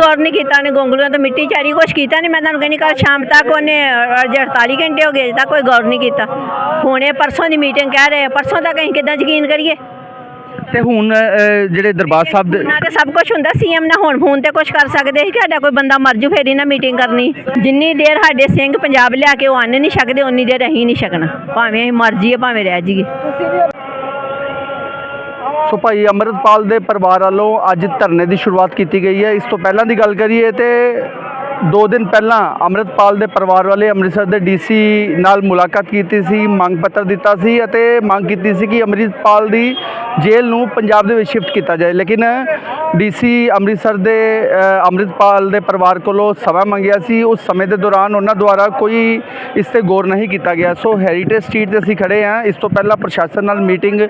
ਗੌਰ ਨਹੀਂ ਕੀਤਾ ਨੇ ਗੋਂਗਲੂਆਂ ਤੋਂ ਮਿੱਟੀ ਚਾਰੀ ਕੁਛ ਕੀਤਾ ਨਹੀਂ। ਮੈਂ ਤੁਹਾਨੂੰ ਕਹਿੰਦੀ ਕੱਲ ਸ਼ਾਮ ਤੱਕ ਉਹਨੇ ਅ, ਅਜੇ 48 ਘੰਟੇ ਹੋ ਗਏ ਅਜੇ ਤੱਕ ਕੋਈ ਗੌਰ ਨਹੀਂ ਕੀਤਾ। ਹੁਣੇ ਪਰਸੋਂ ਦੀ ਮੀਟਿੰਗ ਕਹਿ ਰਹੇ ਪਰਸੋਂ ਤੱਕ ਅਸੀਂ ਕਿੱਦਾਂ ਯਕੀਨ ਕਰੀਏ? ਤੇ ਹੁਣ ਜਿਹੜੇ ਦਰਬਾਰ ਸਾਹਿਬ ਦੇ ਤੇ ਸਭ ਕੁਝ ਹੁੰਦਾ ਸੀਐਮ ਨਾ ਹੁਣ ਫੋਨ ਤੇ ਕੁਝ ਕਰ ਸਕਦੇ ਸੀ ਕਿ ਸਾਡਾ ਕੋਈ ਬੰਦਾ ਮਰ ਜੂ ਫੇਰ ਹੀ ਨਾ ਮੀਟਿੰਗ ਕਰਨੀ? ਜਿੰਨੀ ਦੇਰ ਸਾਡੇ ਸਿੰਘ ਪੰਜਾਬ ਲਿਆ ਕੇ ਉਹ ਅੰਨ ਨਹੀਂ ਛਕਦੇ ਉਨੀ ਦੇਰ ਅਸੀਂ ਨਹੀਂ ਛਕਣਾ। ਭਾਵੇਂ ਅਸੀਂ ਮਰ ਜੀਏ ਭਾਵੇਂ ਰਹਿ ਜੀਏ ਸੋ ਭਾਈ ਅਮਰਤਪਾਲ ਦੇ ਪਰਿਵਾਰ ਵੱਲੋਂ ਅੱਜ ਧਰਨੇ ਦੀ ਸ਼ੁਰੂਆਤ ਕੀਤੀ ਗਈ ਹੈ। ਇਸ ਤੋਂ ਪਹਿਲਾਂ ਦੀ ਗੱਲ ਕਰੀਏ ਤੇ 2 ਦਿਨ ਪਹਿਲਾਂ ਅਮਰਤਪਾਲ ਦੇ ਪਰਿਵਾਰ ਵਾਲੇ ਅੰਮ੍ਰਿਤਸਰ ਦੇ ਡੀਸੀ ਨਾਲ ਮੁਲਾਕਾਤ ਕੀਤੀ ਸੀ ਮੰਗ ਪੱਤਰ ਦਿੱਤਾ ਸੀ ਅਤੇ ਮੰਗ ਕੀਤੀ ਸੀ ਕਿ ਅੰਮ੍ਰਿਤਪਾਲ ਦੀ ਜੇਲ੍ਹ ਨੂੰ ਪੰਜਾਬ ਦੇ ਵਿੱਚ ਸ਼ਿਫਟ ਕੀਤਾ ਜਾਏ। ਲੇਕਿਨ ਡੀਸੀ ਅੰਮ੍ਰਿਤਸਰ ਦੇ ਅ, ਅੰਮ੍ਰਿਤਪਾਲ ਦੇ ਪਰਿਵਾਰ ਕੋਲੋਂ ਸਮਾਂ ਮੰਗਿਆ ਸੀ। ਉਸ ਸਮੇਂ ਦੇ ਦੌਰਾਨ ਉਹਨਾਂ ਦੁਆਰਾ ਕੋਈ ਇਸ ਤੇ ਗੌਰ ਨਹੀਂ ਕੀਤਾ ਗਿਆ। ਸੋ ਹੈਰੀਟੇਜ ਸਟਰੀਟ ਤੇ ਅਸੀਂ ਖੜੇ ਹਾਂ। ਇਸ ਤੋਂ ਪਹਿਲਾਂ ਪ੍ਰਸ਼ਾਸਨ ਨਾਲ ਮੀਟਿੰਗ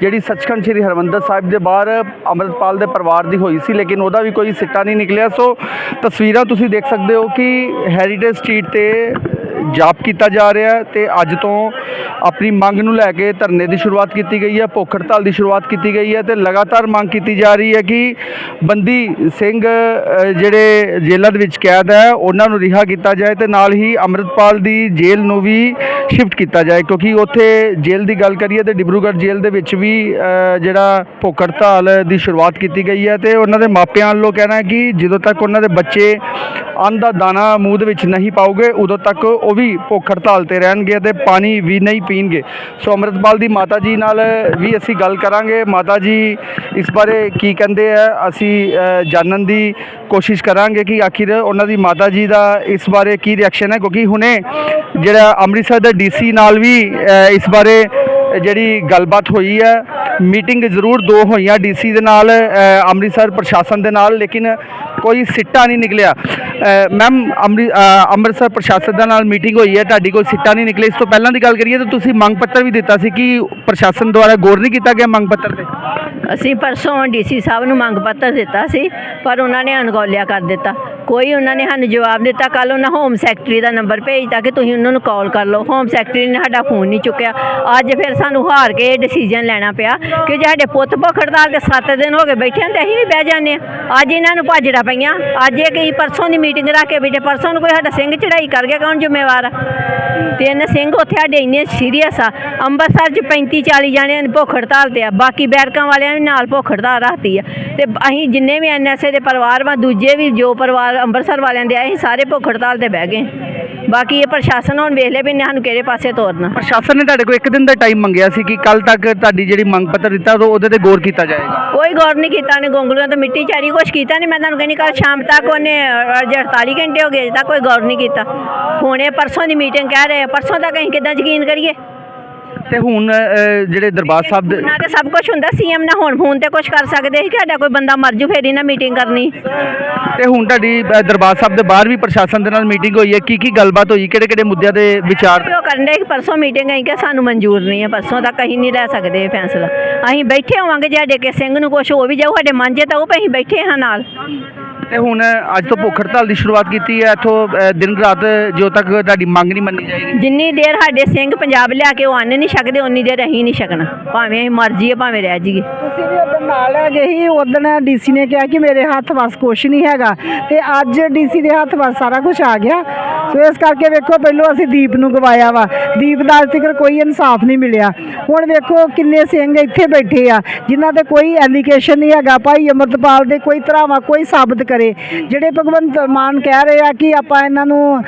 ਜਿਹੜੀ ਸੱਚਖੰਡ ਸ੍ਰੀ ਹਰਮੰਦਰ ਸਾਹਿਬ ਦੇ ਬਾਹਰ ਅੰਮ੍ਰਿਤਪਾਲ ਦੇ ਪਰਿਵਾਰ ਦੀ ਹੋਈ ਸੀ ਲੇਕਿਨ ਉਹਦਾ ਵੀ ਕੋਈ ਸਿੱਟਾ ਨਹੀਂ ਨਿਕਲਿਆ। ਸੋ ਤਸਵੀਰਾਂ ਤੁਸੀਂ ਦੇਖ ਸਕਦੇ ਹੋ ਕਿ ਹੈਰੀਟੇਜ ਸਟਰੀਟ ਤੇ ਜਾਪ ਕੀਤਾ ਜਾ ਰਿਹਾ ਹੈ ਤੇ ਅੱਜ ਤੋਂ ਆਪਣੀ ਮੰਗ ਨੂੰ ਲੈ ਕੇ ਧਰਨੇ ਦੀ ਸ਼ੁਰੂਆਤ ਕੀਤੀ ਗਈ ਹੈ, ਭੁੱਖ ਹੜਤਾਲ ਦੀ ਸ਼ੁਰੂਆਤ ਕੀਤੀ ਗਈ ਹੈ ਤੇ ਲਗਾਤਾਰ ਮੰਗ ਕੀਤੀ ਜਾ ਰਹੀ ਹੈ ਕਿ ਬੰਦੀ ਸਿੰਘ ਜਿਹੜੇ ਜੇਲ੍ਹਾਂ ਦੇ ਵਿੱਚ ਕੈਦ ਹੈ, ਉਹਨਾਂ ਨੂੰ ਰਿਹਾ ਕੀਤਾ ਜਾਏ ਤੇ ਨਾਲ ਹੀ ਅੰਮ੍ਰਿਤਪਾਲ ਦੀ ਜੇਲ੍ਹ ਨੂੰ ਵੀ ਸ਼ਿਫਟ ਕੀਤਾ ਜਾਏ, ਕਿਉਂਕਿ ਉੱਥੇ ਜੇਲ੍ਹ ਦੀ ਗੱਲ ਕਰੀਏ ਤੇ ਡਿਬਰੂਗੜ੍ਹ ਜੇਲ੍ਹ ਦੇ ਵਿੱਚ ਵੀ ਜਿਹੜਾ ਭੁੱਖ ਹੜਤਾਲ ਦੀ ਸ਼ੁਰੂਆਤ ਕੀਤੀ ਗਈ ਹੈ ਤੇ ਉਹਨਾਂ ਦੇ ਮਾਪਿਆਂ ਵੱਲੋਂ ਕਹਿਣਾ ਹੈ ਕਿ ਜਦੋਂ ਤੱਕ ਉਹਨਾਂ ਦੇ ਬੱਚੇ ਅੰਨ ਦਾ ਦਾਣਾ ਮੂੰਹ ਦੇ ਵਿੱਚ ਨਹੀਂ ਪਾਉਗੇ ਉਦੋਂ ਤੱਕ ਉਹ ਵੀ ਭੁੱਖ ਹੜਤਾਲ ਤੇ ਰਹਿਣਗੇ ਤੇ ਪਾਣੀ ਵੀ ਨਹੀਂ ਪੀਣਗੇ। ਸੋ ਅੰਮ੍ਰਿਤਪਾਲ ਦੀ ਮਾਤਾ ਜੀ ਨਾਲ ਵੀ ਅਸੀਂ ਗੱਲ ਕਰਾਂਗੇ। ਮਾਤਾ ਜੀ, ਇਸ ਬਾਰੇ ਕੀ ਕਹਿੰਦੇ ਆ? ਅਸੀਂ ਜਾਣਨ ਦੀ ਕੋਸ਼ਿਸ਼ ਕਰਾਂਗੇ ਕਿ ਆਖਿਰ ਉਹਨਾਂ ਦੀ ਮਾਤਾ ਜੀ ਦਾ ਇਸ ਬਾਰੇ ਕੀ ਰਿਐਕਸ਼ਨ ਹੈ? ਕਿਉਂਕਿ ਹੁਣੇ ਜਿਹੜਾ ਅੰਮ੍ਰਿਤਸਰ ਦਾ ਡੀਸੀ ਨਾਲ ਵੀ ਇਸ ਬਾਰੇ ਜਿਹੜੀ ਗੱਲਬਾਤ ਹੋਈ ਹੈ ਮੀਟਿੰਗ ਜ਼ਰੂਰ ਦੋ ਹੋਈਆਂ ਡੀਸੀ ਦੇ ਨਾਲ ਅੰਮ੍ਰਿਤਸਰ ਪ੍ਰਸ਼ਾਸਨ ਦੇ ਨਾਲ, ਲੇਕਿਨ ਕੋਈ ਸਿੱਟਾ ਨਹੀਂ ਨਿਕਲਿਆ। ਮੈਮ ਅੰਮ੍ਰਿਤਸਰ ਪ੍ਰਸ਼ਾਸਨ ਦੇ ਨਾਲ ਮੀਟਿੰਗ ਹੋਈ ਹੈ, ਤੁਹਾਡੀ ਕੋਈ ਸਿੱਟਾ ਨਹੀਂ ਨਿਕਲਿਆ। ਇਸ ਤੋਂ ਪਹਿਲਾਂ ਦੀ ਗੱਲ ਕਰੀਏ ਤਾਂ ਤੁਸੀਂ ਮੰਗ ਪੱਤਰ ਵੀ ਦਿੱਤਾ ਸੀ ਕਿ ਪ੍ਰਸ਼ਾਸਨ ਦੁਆਰਾ ਗੌਰ ਨਹੀਂ ਕੀਤਾ ਗਿਆ ਮੰਗ ਪੱਤਰ ਤੇ? ਅਸੀਂ ਪਰਸੋਂ ਡੀਸੀ ਸਾਹਿਬ ਨੂੰ ਮੰਗ ਪੱਤਰ ਦਿੱਤਾ ਸੀ, ਪਰ ਉਹਨਾਂ ਨੇ ਅਣਗੌਲਿਆ ਕਰ ਦਿੱਤਾ। ਕੋਈ ਉਹਨਾਂ ਨੇ ਸਾਨੂੰ ਜਵਾਬ ਦਿੱਤਾ ਕੱਲ ਉਹਨਾਂ ਹੋਮ ਸੈਕਟਰੀ ਦਾ ਨੰਬਰ ਭੇਜਤਾ ਕਿ ਤੁਸੀਂ ਉਹਨਾਂ ਨੂੰ ਕਾਲ ਕਰ ਲਓ। ਹੋਮ ਸੈਕਟਰੀ ਨੇ ਸਾਡਾ ਫੋਨ ਨਹੀਂ ਚੁੱਕਿਆ। ਅੱਜ ਫਿਰ ਸਾਨੂੰ ਹਾਰ ਕੇ ਡਿਸੀਜਨ ਲੈਣਾ ਪਿਆ ਕਿ ਜੇ ਸਾਡੇ ਪੁੱਤ ਭੁੱਖ ਹੜਤਾਲ ਤੇ 7 ਦਿਨ ਹੋ ਗਏ ਬੈਠੇ ਤੇ ਅਸੀਂ ਵੀ ਬਹਿ ਜਾਂਦੇ ਹਾਂ। ਅੱਜ ਇਹਨਾਂ ਨੂੰ ਭਾਜੜਾ ਪਈਆਂ। ਅੱਜ ਇਹ ਕਈ ਪਰਸੋਂ ਦੀ ਮੀਟਿੰਗ ਰੱਖ ਕੇ ਬੈਠੇ, ਪਰਸੋਂ ਨੂੰ ਕੋਈ ਸਾਡਾ ਸਿੰਘ ਚੜਾਈ ਕਰ ਗਿਆ, ਕੌਣ ਜ਼ਿੰਮੇਵਾਰ ਆ? ਤਿੰਨ ਸਿੰਘ ਉੱਥੇ ਸਾਡੇ ਇੰਨੇ ਸੀਰੀਅਸ ਆ। ਅੰਮ੍ਰਿਤਸਰ 'ਚ 35 40 ਜਾਣਿਆਂ ਦੀ ਭੁੱਖ ਹੜਤਾਲ ਤੇ ਆ। ਬਾਕੀ ਬੈਰਕਾਂ ਵਾਲਿਆਂ ਨੇ ਨਾਲ ਭੁੱਖ ਹੜਤਾਲ ਰੱਖਤੀ ਆ। ਤੇ ਅਸੀਂ ਜਿੰਨੇ ਵੀ ਐਨਐਸਏ ਦੇ ਪਰਿਵਾਰ ਵਾ, ਦੂਜੇ ਵੀ ਜੋ ਪਰਿਵਾਰ ਅੰਮ੍ਰਿਤਸਰ ਵਾਲਿਆਂ ਦੇ ਆਏ ਸਾਰੇ ਭੁੱਖ ਹੜਤਾਲ ਤੇ ਬਹਿ ਗਏ। ਬਾਕੀ ਇਹ ਪ੍ਰਸ਼ਾਸਨ ਹੁਣ ਵੇਖ ਲੈ ਵੀ ਇਹਨੇ ਸਾਨੂੰ ਕਿਹੜੇ ਪਾਸੇ ਤੋਰਨਾ। ਪ੍ਰਸ਼ਾਸਨ ਨੇ ਤੁਹਾਡੇ ਕੋਲ ਇੱਕ ਦਿਨ ਦਾ ਟਾਈਮ ਮੰਗਿਆ ਸੀ ਕਿ ਕੱਲ ਤੱਕ ਤੁਹਾਡੀ ਜਿਹੜੀ ਮੰਗ ਪੱਤਰ ਦਿੱਤਾ ਉਹ ਉਹਦੇ ਤੇ ਗੌਰ ਕੀਤਾ ਜਾਏਗਾ। ਕੋਈ ਗੌਰ ਨਹੀਂ ਕੀਤਾ ਨੇ ਗੋਂਗਲੂਆਂ ਤੋਂ ਮਿੱਟੀ ਚਾਰੀ ਕੁਛ ਕੀਤਾ ਨਹੀਂ। ਮੈਂ ਤੁਹਾਨੂੰ ਕਹਿੰਦੀ ਕੱਲ ਸ਼ਾਮ ਤੱਕ ਉਹਨੇ ਅਜੇ 48 ਘੰਟੇ ਹੋ ਗਏ ਅਜੇ ਤੱਕ ਕੋਈ ਗੌਰ ਨਹੀਂ ਕੀਤਾ। ਹੁਣੇ ਪਰਸੋਂ ਦੀ ਮੀਟਿੰਗ ਕਹਿ ਰਹੇ ਆ, ਪਰਸੋਂ ਤੱਕ ਅਸੀਂ ਕਿੱਦਾਂ ਯਕੀਨ ਕਰੀਏ? ਤੇ ਹੁਣ ਜਿਹੜੇ ਦਰਬਾਰ ਸਾਹਿਬ ਦੇ ਨਾ ਤੇ ਸਭ ਕੁਝ ਹੁੰਦਾ ਸੀਐਮ ਨਾ ਹੁਣ ਫੋਨ ਤੇ ਕੁਝ ਕਰ ਸਕਦੇ ਸੀ ਕਿ ਸਾਡਾ ਕੋਈ ਬੰਦਾ ਮਰ ਜੂ ਫੇਰ ਹੀ ਨਾ ਮੀਟਿੰਗ ਕਰਨੀ। ਤੇ ਹੁਣ ਤੁਹਾਡੀ ਦਰਬਾਰ ਸਾਹਿਬ ਦੇ ਬਾਹਰ ਵੀ ਪ੍ਰਸ਼ਾਸਨ ਦੇ ਨਾਲ ਮੀਟਿੰਗ ਹੋਈ ਹੈ। ਕੀ ਕੀ ਗੱਲਬਾਤ ਹੋਈ? ਕਿਹੜੇ ਕਿਹੜੇ ਮੁੱਦਿਆਂ ਦੇ ਵਿਚਾਰ ਉਹ ਕਰਨ ਦੇ ਪਰਸੋਂ ਮੀਟਿੰਗ ਆਈ ਕਿ ਸਾਨੂੰ ਮਨਜ਼ੂਰ ਨਹੀਂ ਹੈ ਪਰਸੋਂ ਤੱਕ ਅਸੀਂ ਨਹੀਂ ਲੈ ਸਕਦੇ ਇਹ ਫੈਸਲਾ। ਅਸੀਂ ਬੈਠੇ ਹੋਵਾਂਗੇ ਜੇ ਸਾਡੇ ਕੇ ਸਿੰਘ ਨੂੰ ਕੁਝ ਹੋ ਵੀ ਜਾਊ ਸਾਡੇ ਮਨ 'ਚ ਤਾਂ ਉਹ ਪਈ ਬੈਠੇ ਹਾਂ ਨਾਲ। ਤੇ ਹੁਣ ਅੱਜ ਤੋਂ ਭੁੱਖ ਹੜਤਾਲ ਦੀ ਸ਼ੁਰੂਆਤ ਕੀਤੀ ਹੈ। ਇੱਥੋਂ ਅ, ਦਿਨ ਰਾਤ ਜੋ ਤੱਕ ਤੁਹਾਡੀ ਮੰਗ ਨਹੀਂ ਮੰਨੀ ਜਾਏਗੀ। ਜਿੰਨੀ ਦੇਰ ਸਾਡੇ ਸਿੰਘ ਪੰਜਾਬ ਲਿਆ ਕੇ ਉਹ ਅੰਨ ਨਹੀਂ ਛਕਦੇ ਉਨੀ ਦੇਰ ਅਸੀਂ ਨਹੀਂ ਛਕਣਾ। ਭਾਵੇਂ ਅਸੀਂ ਮਰ ਭਾਵੇਂ ਰਹਿ ਜੀਏ ਤੁਸੀਂ ਵੀ ਉਦੋਂ ਨਾਲ ਲੈ ਗਏ ਸੀ ਉਦੋਂ ਡੀਸੀ ਨੇ ਕਿਹਾ ਕਿ ਮੇਰੇ ਹੱਥ ਵਸ ਕੁਛ ਨਹੀਂ ਹੈਗਾ। ਤੇ ਅੱਜ ਡੀਸੀ ਦੇ ਹੱਥ ਵਸ ਸਾਰਾ ਕੁਝ ਆ ਗਿਆ। ਸੋ ਇਸ ਕਰਕੇ ਵੇਖੋ, ਪਹਿਲੋਂ ਅਸੀਂ ਦੀਪ ਨੂੰ ਗਵਾਇਆ ਵਾ। ਦੀਪ ਦਾ ਅੱਜ ਤੱਕ ਕੋਈ ਇਨਸਾਫ ਨਹੀਂ ਮਿਲਿਆ। ਹੁਣ ਵੇਖੋ ਕਿੰਨੇ ਸਿੰਘ ਇੱਥੇ ਬੈਠੇ ਆ, ਜਿਨ੍ਹਾਂ ਤੇ ਕੋਈ ਐਲੀਗੇਸ਼ਨ ਨਹੀਂ ਹੈਗਾ। ਭਾਈ ਅਮਰਤਪਾਲ ਦੇ ਕੋਈ ਧਰਾਵਾ, ਕੋਈ ਸਾਬਤ ਕਰੇ। ਜਿਹੜੇ ਭਗਵੰਤ ਮਾਨ ਕਹਿ ਰਹੇ ਆ ਕਿ ਆਪਾਂ ਇਹਨਾਂ ਨੂੰ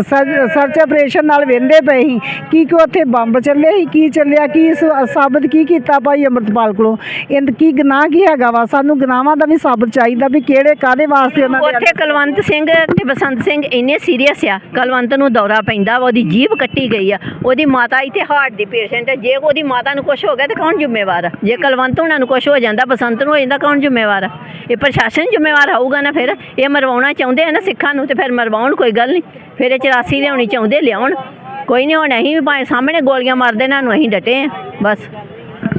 ਸਰ- ਸਰਚ ਆਪਰੇਸ਼ਨ ਨਾਲ ਵੇਂਦੇ ਪਏ ਸੀ, ਕੀ ਕਿ ਉੱਥੇ ਬੰਬ ਚੱਲੇ ਸੀ, ਕੀ ਚੱਲਿਆ, ਕੀ ਸ- ਸਾਬਤ ਕੀ ਕੀਤਾ ਭਾਈ ਅਮਰਤਪਾਲ ਕੋਲੋਂ? ਇਹ ਕੀ ਗੁਨਾਹ ਕੀ ਹੈਗਾ ਵਾ? ਸਾਨੂੰ ਗੁਨਾਹਾਂ ਦਾ ਵੀ ਸਾਬਤ ਚਾਹੀਦਾ ਵੀ ਕਿਹੜੇ ਕਾਦੇ ਵਾਸਤੇ ਉਹਨਾਂ ਦੇ ਉੱਥੇ ਕੁਲਵੰਤ ਸਿੰਘ ਤੇ ਬਸੰਤ ਸਿੰਘ ਇੰਨੇ ਸੀਰੀਅਸ ਆ ਕੁਲਵੰਤ ਨੂੰ ਦੌਰਾ ਪੈਂਦਾ ਵਾ ਉਹਦੀ ਜੀਭ ਕੱਟੀ ਗਈ ਆ। ਉਹਦੀ ਮਾਤਾ ਇੱਥੇ ਹਾਰਟ ਦੀ ਪੇਸ਼ੈਂਟ ਹੈ ਜੇ ਉਹਦੀ ਮਾਤਾ ਨੂੰ ਕੁਝ ਹੋ ਗਿਆ ਤਾਂ ਕੌਣ ਜ਼ਿੰਮੇਵਾਰ ਆ? ਜੇ ਕੁਲਵੰਤ ਉਹਨਾਂ ਨੂੰ ਕੁਝ ਹੋ ਜਾਂਦਾ ਬਸੰਤ ਨੂੰ ਹੋ ਜਾਂਦਾ ਕੌਣ ਜ਼ਿੰਮੇਵਾਰ ਆ? ਇਹ ਪ੍ਰਸ਼ਾਸਨ ਜ਼ਿੰਮੇਵਾਰ ਹੋਊਗਾ ਨਾ ਫਿਰ? ਇਹ ਮਰਵਾਉਣਾ ਚਾਹੁੰਦੇ ਆ ਨਾ ਸਿੱਖਾਂ ਨੂੰ ਤੇ ਫਿਰ ਮਰਵਾਉਣ ਕੋਈ ਗੱਲ ਨਹੀਂ। ਫਿਰ ਇਹ 84 ਲਿਆਉਣੀ ਚਾਹੁੰਦੇ ਲਿਆਉਣ। ਕੋਈ ਨਹੀਂ ਹੁਣ ਅਸੀਂ ਵੀ ਭਾਵੇਂ ਸਾਹਮਣੇ ਗੋਲੀਆਂ ਮਾਰਦੇ ਇਹਨਾਂ ਨੂੰ ਅਸੀਂ ਡਟੇ ਆ ਬਸ।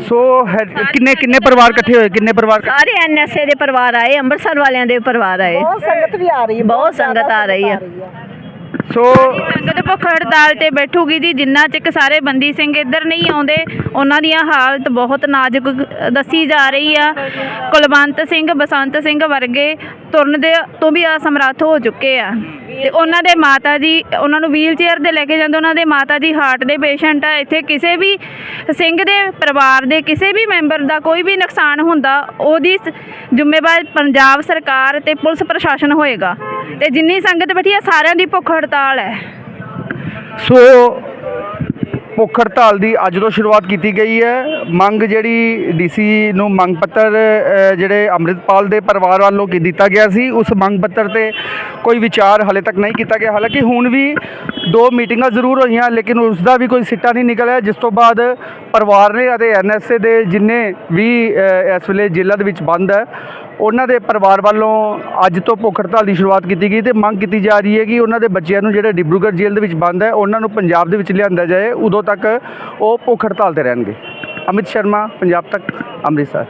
ਸੋ ਹੈ- ਕਿੰਨੇ ਕਿੰਨੇ ਪਰਿਵਾਰ ਇਕੱਠੇ ਹੋਏ? ਕਿੰਨੇ ਪਰਿਵਾਰ ਇਕੱਠੇ- ਸਾਰੇ ਐਨਐਸਏ ਦੇ ਪਰਿਵਾਰ ਆਏ ਅੰਮ੍ਰਿਤਸਰ ਵਾਲਿਆਂ ਦੇ ਪਰਿਵਾਰ ਆਏ। ਬਹੁਤ ਸੰਗਤ ਵੀ ਆ ਰਹੀ ਹੈ ਬਹੁਤ ਸੰਗਤ ਆ ਰਹੀ ਆ ਸੋ ਸੰਗਤ ਭੁੱਖ ਹੜਤਾਲ ਤੇ ਬੈਠੂਗੀ ਜੀ, ਜਿੰਨਾ ਚਿਕ ਸਾਰੇ ਬੰਦੀ ਸਿੰਘ ਇੱਧਰ ਨਹੀਂ ਆਉਂਦੇ, ਉਹਨਾਂ ਦੀਆਂ ਹਾਲਤ ਬਹੁਤ ਨਾਜ਼ੁਕ ਦੱਸੀ ਜਾ ਰਹੀ ਆ। ਕੁਲਵੰਤ ਸਿੰਘ, ਬਸੰਤ ਸਿੰਘ ਵਰਗੇ ਤੁਰਨ ਦੇ ਤੋਂ ਵੀ ਅਸਮਰੱਥ ਹੋ ਚੁੱਕੇ ਆ। ਤੇ ਉਹਨਾਂ ਦੇ ਮਾਤਾ ਜੀ, ਉਹਨਾਂ ਨੂੰ ਵੀਲ ਚੇਅਰ ਤੇ ਲੈ ਕੇ ਜਾਂਦੇ, ਉਹਨਾਂ ਦੇ ਮਾਤਾ ਜੀ ਹਾਰਟ ਦੇ ਪੇਸ਼ੈਂਟ ਆ। ਇੱਥੇ ਕਿਸੇ ਵੀ ਸਿੰਘ ਦੇ ਪਰਿਵਾਰ ਦੇ ਕਿਸੇ ਵੀ ਮੈਂਬਰ ਦਾ ਕੋਈ ਵੀ ਨੁਕਸਾਨ ਹੁੰਦਾ, ਉਹਦੀ ਸ- ਜ਼ਿੰਮੇਵਾਰ ਪੰਜਾਬ ਸਰਕਾਰ ਤੇ ਪੁਲਿਸ ਪ੍ਰਸ਼ਾਸਨ ਹੋਏਗਾ। ਤੇ ਜਿੰਨੀ ਸੰਗਤ ਬੈਠੀ ਆ, ਸਾਰਿਆਂ ਦੀ ਭੁੱਖ ਹੜਤਾਲ ਹੈ। ਸੋ ਭੁੱਖ ਹੜਤਾਲ ਦੀ ਅੱਜ ਤੋਂ ਸ਼ੁਰੂਆਤ ਕੀਤੀ ਗਈ ਹੈ। ਮੰਗ ਜਿਹੜੀ ਡੀਸੀ ਨੂੰ ਮੰਗ ਪੱਤਰ ਜਿਹੜੇ ਅੰਮ੍ਰਿਤਪਾਲ ਦੇ ਪਰਿਵਾਰ ਵੱਲੋਂ ਕੀ ਦਿੱਤਾ ਗਿਆ ਸੀ, ਉਸ ਮੰਗ ਪੱਤਰ ਤੇ ਕੋਈ ਵਿਚਾਰ ਹਲੇ ਤੱਕ ਨਹੀਂ ਕੀਤਾ ਗਿਆ। ਹਾਲਾਂਕਿ ਹੁਣ ਵੀ ਦੋ ਮੀਟਿੰਗਾਂ ਜ਼ਰੂਰ ਹੋਈਆਂ, ਲੇਕਿਨ ਉਸ ਦਾ ਵੀ ਕੋਈ ਸਿੱਟਾ ਨਹੀਂ ਨਿਕਲਿਆ, ਜਿਸ ਤੋਂ ਬਾਅਦ ਪਰਿਵਾਰ ਨੇ ਅਤੇ ਐਨਐਸਏ ਦੇ ਜਿੰਨੇ ਵੀ ਇਸ ਵੇਲੇ ਜੇਲ੍ਹਾਂ ਦੇ ਵਿੱਚ ਬੰਦ ਹੈ, ਉਹਨਾਂ ਦੇ ਪਰਿਵਾਰ ਵੱਲੋਂ ਅੱਜ ਤੋਂ ਭੁੱਖ ਹੜਤਾਲ ਦੀ ਸ਼ੁਰੂਆਤ ਕੀਤੀ ਗਈ ਤੇ ਮੰਗ ਕੀਤੀ ਜਾ ਰਹੀ ਹੈ ਕਿ ਉਹਨਾਂ ਦੇ ਬੱਚਿਆਂ ਨੂੰ ਜਿਹੜੇ ਡਿਬਰੂਗੜ੍ਹ ਜੇਲ੍ਹ ਦੇ ਵਿੱਚ ਬੰਦ ਹੈ, ਉਹਨਾਂ ਨੂੰ ਪੰਜਾਬ ਦੇ ਵਿੱਚ ਲਿਆਂਦਾ ਜਾਏ। ਉਦੋਂ ਤੱਕ ਉਹ ਭੁੱਖ ਹੜਤਾਲ ਤੇ ਰਹਿਣਗੇ। ਅਮਿਤ ਸ਼ਰਮਾ ਪੰਜਾਬ ਤੱਕ ਅੰਮ੍ਰਿਤਸਰ।